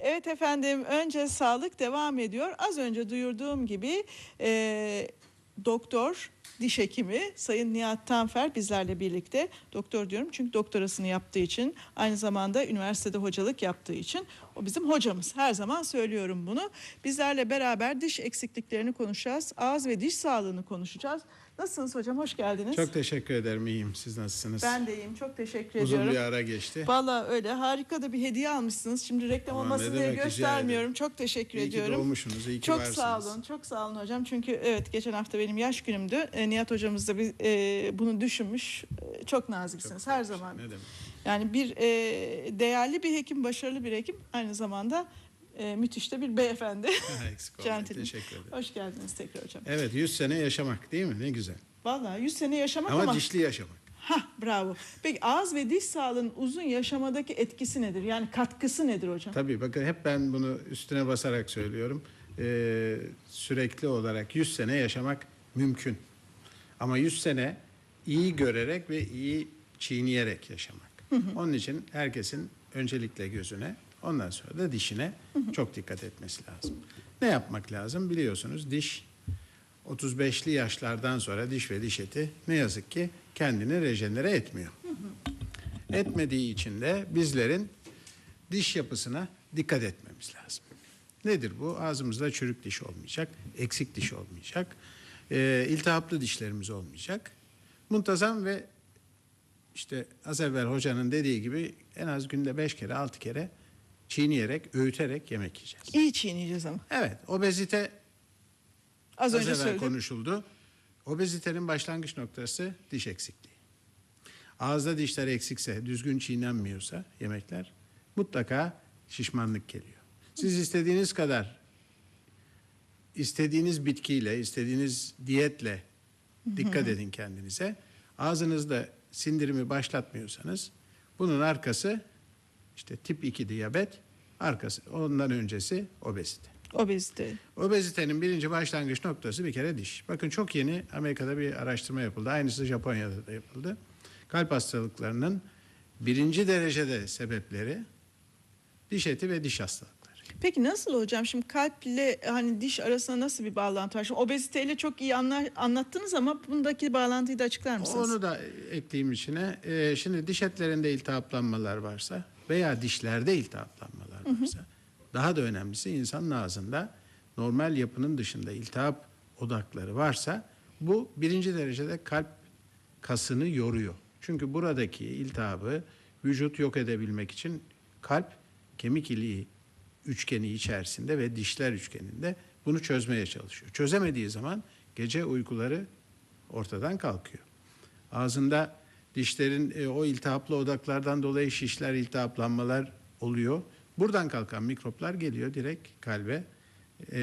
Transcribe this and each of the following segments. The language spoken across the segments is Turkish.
Evet efendim önce sağlık devam ediyor. Az önce duyurduğum gibi e, doktor diş hekimi Sayın Nihat Tanfer bizlerle birlikte doktor diyorum çünkü doktorasını yaptığı için aynı zamanda üniversitede hocalık yaptığı için o bizim hocamız. Her zaman söylüyorum bunu. Bizlerle beraber diş eksikliklerini konuşacağız. Ağız ve diş sağlığını konuşacağız. Nasılsınız hocam? Hoş geldiniz. Çok teşekkür ederim. İyiyim. Siz nasılsınız? ben de iyiyim. Çok teşekkür Uzun ediyorum. bir ara geçti. Valla öyle harika da bir hediye almışsınız. Şimdi reklam Aman olmasın diye göstermiyorum. Çok teşekkür İyi ki ediyorum. doğmuşsunuz. iyi ki Çok varsınız. sağ olun, çok sağ olun hocam. Çünkü evet geçen hafta benim yaş günümdü. E, Nihat hocamız da bir, e, bunu düşünmüş. E, çok naziksiniz Çok her zaman. Ne demek? Yani bir e, değerli bir hekim, başarılı bir hekim. Aynı zamanda e, müthiş de bir beyefendi. Eksik olmayın. Teşekkür ederim. Hoş geldiniz tekrar hocam. Evet 100 sene yaşamak değil mi? Ne güzel. Valla 100 sene yaşamak Ama, ama... dişli yaşamak. Hah bravo. Peki ağız ve diş sağlığının uzun yaşamadaki etkisi nedir? Yani katkısı nedir hocam? Tabii bakın hep ben bunu üstüne basarak söylüyorum. Ee, sürekli olarak 100 sene yaşamak mümkün. Ama 100 sene iyi görerek ve iyi çiğneyerek yaşamak. Onun için herkesin öncelikle gözüne ondan sonra da dişine çok dikkat etmesi lazım. Ne yapmak lazım? Biliyorsunuz diş 35'li yaşlardan sonra diş ve diş eti ne yazık ki kendini rejenere etmiyor. Etmediği için de bizlerin diş yapısına dikkat etmemiz lazım. Nedir bu? Ağzımızda çürük diş olmayacak, eksik diş olmayacak, e, iltihaplı dişlerimiz olmayacak. Muntazam ve işte az evvel hocanın dediği gibi en az günde beş kere, altı kere çiğneyerek, öğüterek yemek yiyeceğiz. İyi çiğneyeceğiz ama. Evet, obezite Az, az, önce söyledim. konuşuldu. Obezitenin başlangıç noktası diş eksikliği. Ağızda dişler eksikse, düzgün çiğnenmiyorsa yemekler mutlaka şişmanlık geliyor. Siz istediğiniz kadar istediğiniz bitkiyle, istediğiniz diyetle dikkat edin kendinize. Ağzınızda sindirimi başlatmıyorsanız bunun arkası işte tip 2 diyabet, arkası ondan öncesi obezite. Obezite. Obezitenin birinci başlangıç noktası bir kere diş. Bakın çok yeni Amerika'da bir araştırma yapıldı. Aynısı Japonya'da da yapıldı. Kalp hastalıklarının birinci derecede sebepleri diş eti ve diş hastalıkları. Peki nasıl hocam? Şimdi kalple hani diş arasında nasıl bir bağlantı var? Şimdi obeziteyle çok iyi anla- anlattınız ama bundaki bağlantıyı da açıklar mısınız? Onu da ekleyeyim içine. Ee, şimdi diş etlerinde iltihaplanmalar varsa veya dişlerde iltihaplanmalar varsa daha da önemlisi insanın ağzında normal yapının dışında iltihap odakları varsa bu birinci derecede kalp kasını yoruyor. Çünkü buradaki iltihabı vücut yok edebilmek için kalp kemik iliği üçgeni içerisinde ve dişler üçgeninde bunu çözmeye çalışıyor. Çözemediği zaman gece uykuları ortadan kalkıyor. Ağzında dişlerin e, o iltihaplı odaklardan dolayı şişler, iltihaplanmalar oluyor. Buradan kalkan mikroplar geliyor direkt kalbe e,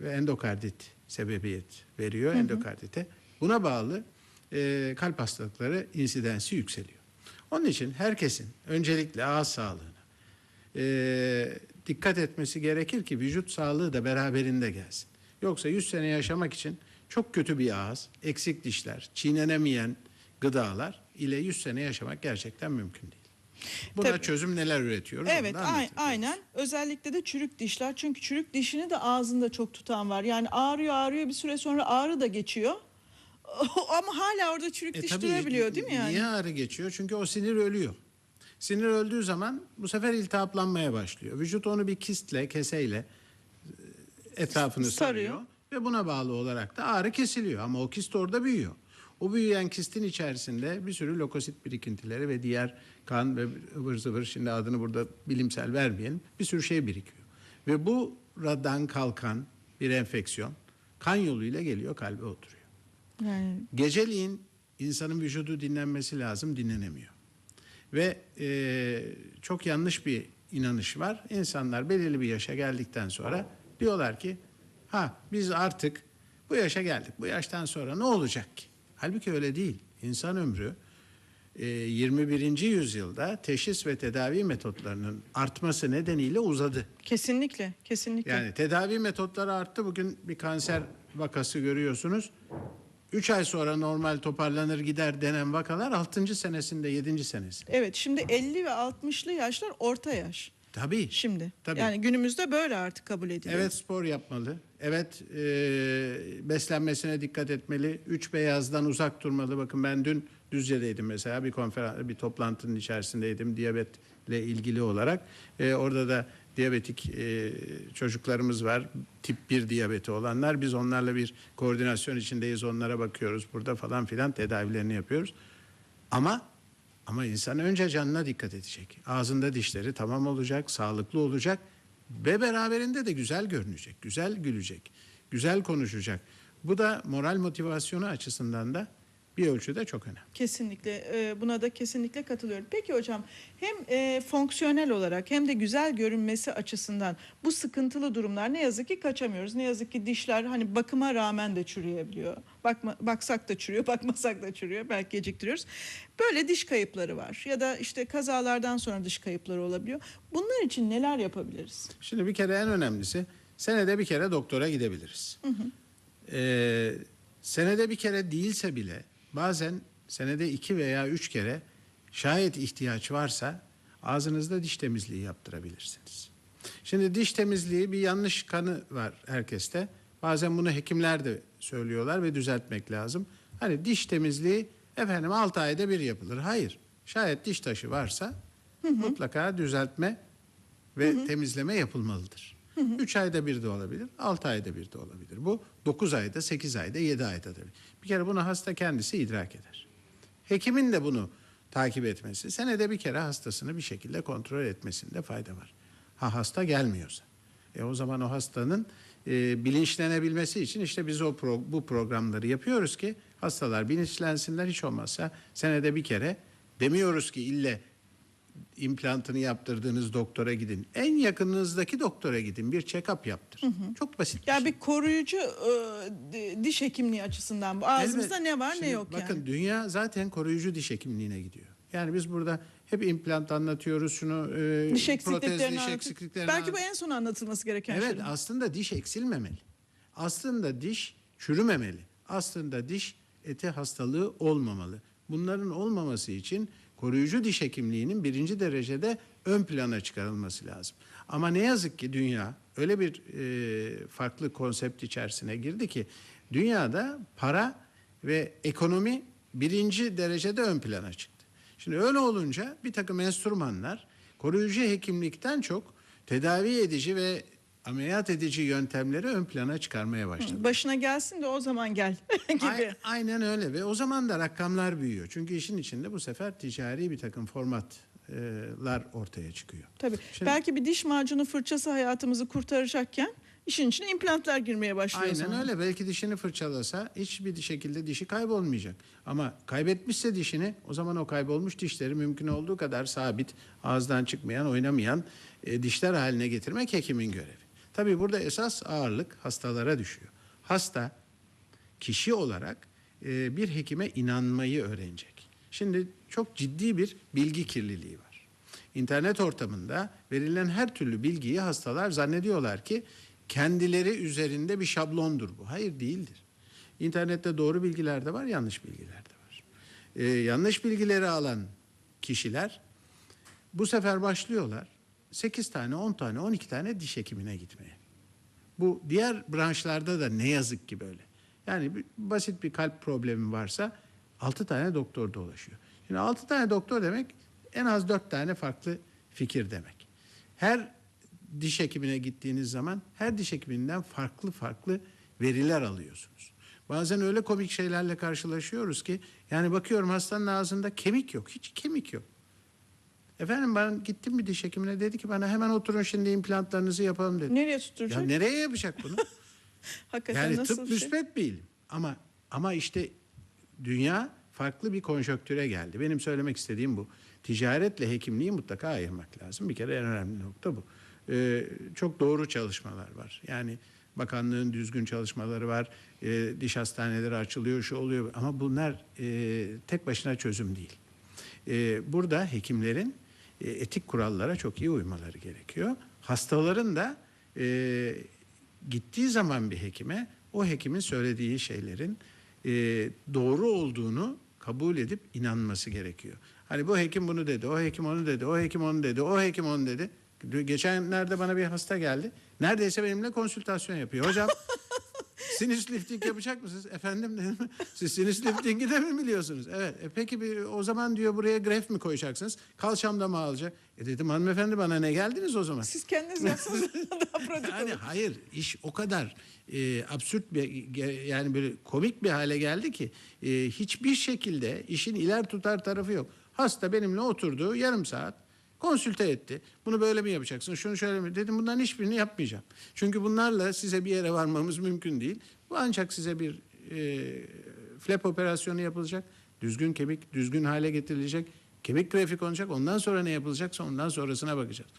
ve endokardit sebebiyet veriyor endokardite. Buna bağlı e, kalp hastalıkları insidensi yükseliyor. Onun için herkesin öncelikle ağız sağlığına e, dikkat etmesi gerekir ki vücut sağlığı da beraberinde gelsin. Yoksa 100 sene yaşamak için çok kötü bir ağız, eksik dişler, çiğnenemeyen gıdalar ile 100 sene yaşamak gerçekten mümkün değil. Buna Tabii. çözüm neler üretiyoruz? Evet aynen özellikle de çürük dişler çünkü çürük dişini de ağzında çok tutan var yani ağrıyor ağrıyor bir süre sonra ağrı da geçiyor ama hala orada çürük E diş tabii, durabiliyor değil mi yani? Niye ağrı geçiyor? Çünkü o sinir ölüyor. Sinir öldüğü zaman bu sefer iltihaplanmaya başlıyor. Vücut onu bir kistle, keseyle e, etrafını Sarıyor. sarıyor. Ve buna bağlı olarak da ağrı kesiliyor. Ama o kist orada büyüyor. O büyüyen kistin içerisinde bir sürü lokosit birikintileri ve diğer kan ve ıvır zıvır şimdi adını burada bilimsel vermeyelim. Bir sürü şey birikiyor. Ve buradan kalkan bir enfeksiyon kan yoluyla geliyor kalbe oturuyor. Yani Geceliğin insanın vücudu dinlenmesi lazım, dinlenemiyor. Ve e, çok yanlış bir inanış var. İnsanlar belirli bir yaşa geldikten sonra diyorlar ki ha biz artık bu yaşa geldik. Bu yaştan sonra ne olacak ki? Halbuki öyle değil. İnsan ömrü e, 21. yüzyılda teşhis ve tedavi metotlarının artması nedeniyle uzadı. kesinlikle kesinlikle. Yani tedavi metotları arttı. Bugün bir kanser vakası görüyorsunuz. 3 ay sonra normal toparlanır gider denen vakalar 6. senesinde 7. senesinde. Evet şimdi 50 ve 60'lı yaşlar orta yaş. Tabii. şimdi. Tabii. Yani günümüzde böyle artık kabul ediliyor. Evet spor yapmalı. Evet e, beslenmesine dikkat etmeli. Üç beyazdan uzak durmalı. Bakın ben dün Düzce'deydim mesela bir konferans, bir toplantının içerisindeydim diyabetle ilgili olarak. E, orada da diyabetik e, çocuklarımız var. Tip 1 diyabeti olanlar. Biz onlarla bir koordinasyon içindeyiz. Onlara bakıyoruz burada falan filan tedavilerini yapıyoruz. Ama ama insan önce canına dikkat edecek. Ağzında dişleri tamam olacak, sağlıklı olacak ve beraberinde de güzel görünecek, güzel gülecek, güzel konuşacak. Bu da moral motivasyonu açısından da bir ölçüde çok önemli. Kesinlikle e, buna da kesinlikle katılıyorum. Peki hocam hem e, fonksiyonel olarak hem de güzel görünmesi açısından bu sıkıntılı durumlar ne yazık ki kaçamıyoruz. Ne yazık ki dişler hani bakıma rağmen de çürüyebiliyor. Bakma, baksak da çürüyor, bakmasak da çürüyor. Belki geciktiriyoruz. Böyle diş kayıpları var ya da işte kazalardan sonra diş kayıpları olabiliyor. Bunlar için neler yapabiliriz? Şimdi bir kere en önemlisi senede bir kere doktora gidebiliriz. Ee, senede bir kere değilse bile bazen senede iki veya üç kere şayet ihtiyaç varsa ağzınızda diş temizliği yaptırabilirsiniz. Şimdi diş temizliği bir yanlış kanı var herkeste. Bazen bunu hekimler de söylüyorlar ve düzeltmek lazım. Hani diş temizliği efendim 6 ayda bir yapılır. Hayır. Şayet diş taşı varsa mutlaka düzeltme ve temizleme yapılmalıdır. 3 ayda bir de olabilir, 6 ayda bir de olabilir. Bu 9 ayda, 8 ayda, 7 ayda da. Bir kere bunu hasta kendisi idrak eder. Hekimin de bunu takip etmesi, senede bir kere hastasını bir şekilde kontrol etmesinde fayda var. Ha hasta gelmiyorsa. E o zaman o hastanın e, bilinçlenebilmesi için işte biz o pro- bu programları yapıyoruz ki hastalar bilinçlensinler hiç olmazsa senede bir kere demiyoruz ki ille implantını yaptırdığınız doktora gidin. En yakınınızdaki doktora gidin. Bir check-up yaptır. Çok basit. bir Ya şey. bir koruyucu e, di- diş hekimliği açısından bu ağzımızda Elbet. ne var ne yok bakın, yani. dünya zaten koruyucu diş hekimliğine gidiyor. Yani biz burada hep implant anlatıyoruz şunu. E, Diş protez eksikliklerini diş anlatıyor. eksikliklerini Belki bu en son anlatılması gereken Evet şey. aslında diş eksilmemeli. Aslında diş çürümemeli. Aslında diş eti hastalığı olmamalı. Bunların olmaması için koruyucu diş hekimliğinin birinci derecede ön plana çıkarılması lazım. Ama ne yazık ki dünya öyle bir e, farklı konsept içerisine girdi ki dünyada para ve ekonomi birinci derecede ön plana çıktı. Şimdi öyle olunca bir takım enstrümanlar koruyucu hekimlikten çok tedavi edici ve ameliyat edici yöntemleri ön plana çıkarmaya başladı. Başına gelsin de o zaman gel gibi. Ay- aynen öyle ve o zaman da rakamlar büyüyor. Çünkü işin içinde bu sefer ticari bir takım formatlar ortaya çıkıyor. Tabii. Şimdi- Belki bir diş macunu fırçası hayatımızı kurtaracakken işin içine implantlar girmeye başlıyor. Aynen zaman. öyle. Belki dişini fırçalasa hiçbir şekilde dişi kaybolmayacak. Ama kaybetmişse dişini o zaman o kaybolmuş dişleri mümkün olduğu kadar sabit, ağızdan çıkmayan, oynamayan e, dişler haline getirmek hekimin görevi. Tabii burada esas ağırlık hastalara düşüyor. Hasta kişi olarak e, bir hekime inanmayı öğrenecek. Şimdi çok ciddi bir bilgi kirliliği var. İnternet ortamında verilen her türlü bilgiyi hastalar zannediyorlar ki kendileri üzerinde bir şablondur bu. Hayır değildir. İnternette doğru bilgiler de var, yanlış bilgiler de var. E, yanlış bilgileri alan kişiler bu sefer başlıyorlar 8 tane, 10 tane, 12 tane diş hekimine gitmeye. Bu diğer branşlarda da ne yazık ki böyle. Yani basit bir kalp problemi varsa 6 tane doktor dolaşıyor. Şimdi 6 tane doktor demek en az 4 tane farklı fikir demek. Her diş hekimine gittiğiniz zaman her diş hekiminden farklı farklı veriler alıyorsunuz. Bazen öyle komik şeylerle karşılaşıyoruz ki yani bakıyorum hastanın ağzında kemik yok. Hiç kemik yok. Efendim ben gittim bir diş hekimine dedi ki bana hemen oturun şimdi implantlarınızı yapalım dedi. Nereye Ya tutturacak? nereye yapacak bunu? Hakikaten yani nasıl tıp bir şey? müspet bir ilim. Ama ama işte dünya farklı bir konjonktüre geldi. Benim söylemek istediğim bu. Ticaretle hekimliği mutlaka ayırmak lazım. Bir kere en önemli nokta bu. Ee, çok doğru çalışmalar var. Yani bakanlığın düzgün çalışmaları var. Ee, diş hastaneleri açılıyor, şu oluyor. Ama bunlar e, tek başına çözüm değil. Ee, burada hekimlerin e, etik kurallara çok iyi uymaları gerekiyor. Hastaların da e, gittiği zaman bir hekime o hekimin söylediği şeylerin e, doğru olduğunu kabul edip inanması gerekiyor. Hani bu hekim bunu dedi, o hekim onu dedi, o hekim onu dedi, o hekim onu dedi. Geçenlerde bana bir hasta geldi. Neredeyse benimle konsültasyon yapıyor. Hocam sinüs lifting yapacak mısınız? Efendim dedim. Siz sinüs liftingi de mi biliyorsunuz? Evet. E peki bir, o zaman diyor buraya gref mi koyacaksınız? Kalçamda mı alacak? E dedim hanımefendi bana ne geldiniz o zaman? Siz kendiniz yapsanız daha pratik Yani olur. hayır iş o kadar e, absürt bir yani böyle komik bir hale geldi ki e, hiçbir şekilde işin iler tutar tarafı yok. Hasta benimle oturdu yarım saat konsülte etti. Bunu böyle mi yapacaksın? Şunu şöyle mi? Dedim bunların hiçbirini yapmayacağım. Çünkü bunlarla size bir yere varmamız mümkün değil. Bu ancak size bir e, flap operasyonu yapılacak. Düzgün kemik düzgün hale getirilecek. Kemik grafik olacak. Ondan sonra ne yapılacaksa ondan sonrasına bakacağız.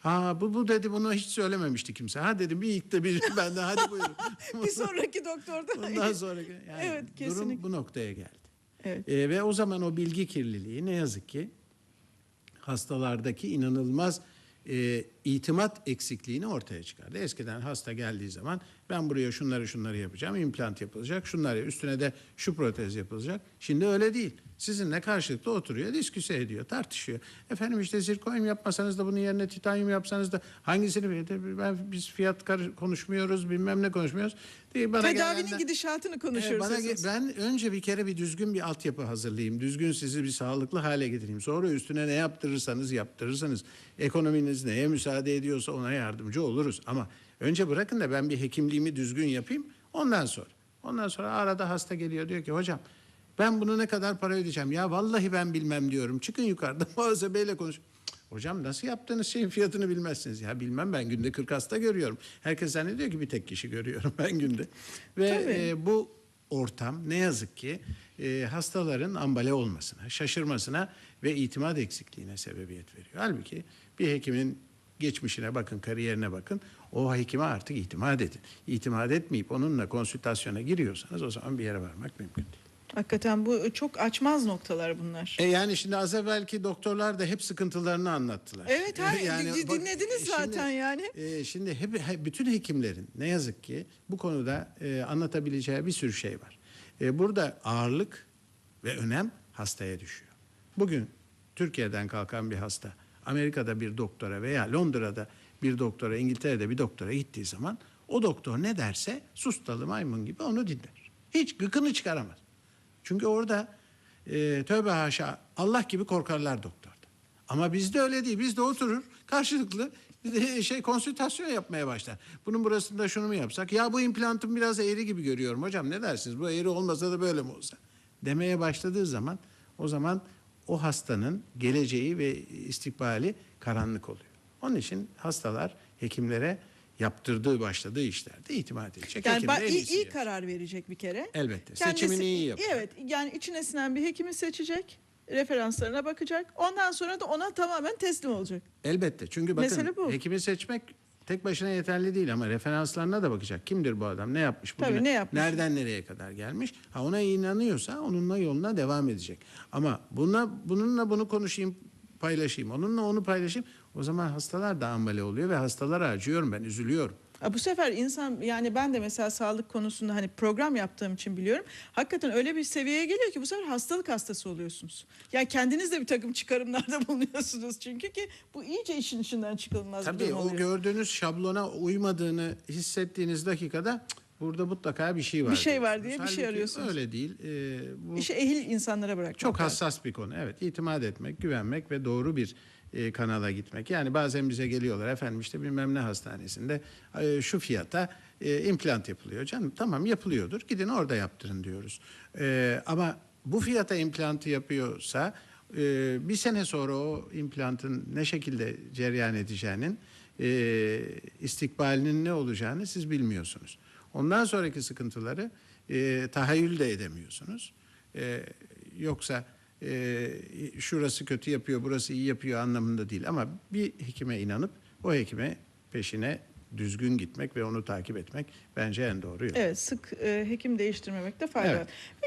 Ha bu bu dedi bunu hiç söylememişti kimse. Ha dedim bir ilk de bir ben de hadi buyurun. bir sonraki doktorda. Bundan sonra yani Evet, durum kesinlikle. bu noktaya geldi. Evet. Ee, ve o zaman o bilgi kirliliği ne yazık ki hastalardaki inanılmaz e, itimat eksikliğini ortaya çıkardı. Eskiden hasta geldiği zaman ben buraya şunları şunları yapacağım, implant yapılacak, şunları üstüne de şu protez yapılacak. Şimdi öyle değil. Sizinle karşılıklı oturuyor, diskuse ediyor, tartışıyor. Efendim işte zirkonyum yapmasanız da bunun yerine titanyum yapsanız da hangisini ben biz fiyat konuşmuyoruz, bilmem ne konuşmuyoruz. diye bana Tedavinin gelenler- gidişatını konuşuyoruz. bana esas. ben önce bir kere bir düzgün bir altyapı hazırlayayım. Düzgün sizi bir sağlıklı hale getireyim. Sonra üstüne ne yaptırırsanız yaptırırsanız ekonominiz neye müsaade ediyorsa ona yardımcı oluruz. Ama önce bırakın da ben bir hekimliğimi düzgün yapayım. Ondan sonra. Ondan sonra arada hasta geliyor diyor ki hocam ben bunu ne kadar para ödeyeceğim? Ya vallahi ben bilmem diyorum. Çıkın yukarıda muhasebeyle konuş. Hocam nasıl yaptığınız şeyin fiyatını bilmezsiniz. Ya bilmem ben günde 40 hasta görüyorum. Herkes zannediyor ki bir tek kişi görüyorum ben günde. Ve Tabii. e, bu ortam ne yazık ki e, hastaların ambale olmasına, şaşırmasına ve itimat eksikliğine sebebiyet veriyor. Halbuki bir hekimin geçmişine bakın, kariyerine bakın. O hekime artık itimat edin. İtimat etmeyip onunla konsültasyona giriyorsanız o zaman bir yere varmak mümkün değil. Hakikaten bu çok açmaz noktalar bunlar. E yani şimdi az evvelki doktorlar da hep sıkıntılarını anlattılar. Evet, ha, Yani di- bak- dinlediniz şimdi- zaten yani. e, şimdi hep, hep- bütün hekimlerin ne yazık ki bu konuda e, anlatabileceği bir sürü şey var. E, burada ağırlık ve önem hastaya düşüyor. Bugün Türkiye'den kalkan bir hasta Amerika'da bir doktora veya Londra'da bir doktora, İngiltere'de bir doktora gittiği zaman o doktor ne derse sustalı maymun gibi onu dinler. Hiç gıkını çıkaramaz. Çünkü orada e, tövbe haşa Allah gibi korkarlar doktorda. Ama bizde öyle değil. Bizde oturur karşılıklı şey konsültasyon yapmaya başlar. Bunun burasında şunu mu yapsak? Ya bu implantım biraz eğri gibi görüyorum hocam ne dersiniz? Bu eğri olmasa da böyle mi olsa? Demeye başladığı zaman o zaman o hastanın geleceği ve istikbali karanlık oluyor. Onun için hastalar hekimlere yaptırdığı başladığı işlerde itimat edecek. Yani Hekimler ba- en iyi, iyi karar verecek bir kere. Elbette. Kendisi- Seçimini iyi yapacak. Evet yani içine sinen bir hekimi seçecek. Referanslarına bakacak. Ondan sonra da ona tamamen teslim olacak. Elbette. Çünkü bakın Mesele bu. hekimi seçmek tek başına yeterli değil ama referanslarına da bakacak. Kimdir bu adam? Ne yapmış? Tabii, bugüne? ne yapmış? Nereden nereye kadar gelmiş? Ha ona inanıyorsa onunla yoluna devam edecek. Ama buna bununla bunu konuşayım, paylaşayım. Onunla onu paylaşayım. O zaman hastalar da ambale oluyor ve hastalara acıyorum ben, üzülüyorum. Bu sefer insan yani ben de mesela sağlık konusunda hani program yaptığım için biliyorum. Hakikaten öyle bir seviyeye geliyor ki bu sefer hastalık hastası oluyorsunuz. Yani kendiniz de bir takım çıkarımlarda bulunuyorsunuz çünkü ki bu iyice işin içinden çıkılmaz bir Tabii o oluyor. gördüğünüz şablona uymadığını hissettiğiniz dakikada "Cık, burada mutlaka bir şey var. Bir şey var diye bir şey arıyorsunuz. Öyle değil. Ee, bu İşi ehil insanlara bırakmak Çok lazım. hassas bir konu. Evet, itimat etmek, güvenmek ve doğru bir e, kanala gitmek. Yani bazen bize geliyorlar efendim işte bilmem ne hastanesinde e, şu fiyata e, implant yapılıyor. Canım tamam yapılıyordur. Gidin orada yaptırın diyoruz. E, ama bu fiyata implantı yapıyorsa e, bir sene sonra o implantın ne şekilde cereyan edeceğinin e, istikbalinin ne olacağını siz bilmiyorsunuz. Ondan sonraki sıkıntıları e, tahayyül de edemiyorsunuz. E, yoksa e, şurası kötü yapıyor, burası iyi yapıyor anlamında değil. Ama bir hekime inanıp o hekime peşine düzgün gitmek ve onu takip etmek bence en doğru yol. Evet sık e, hekim değiştirmemekte fayda Evet. var. Peki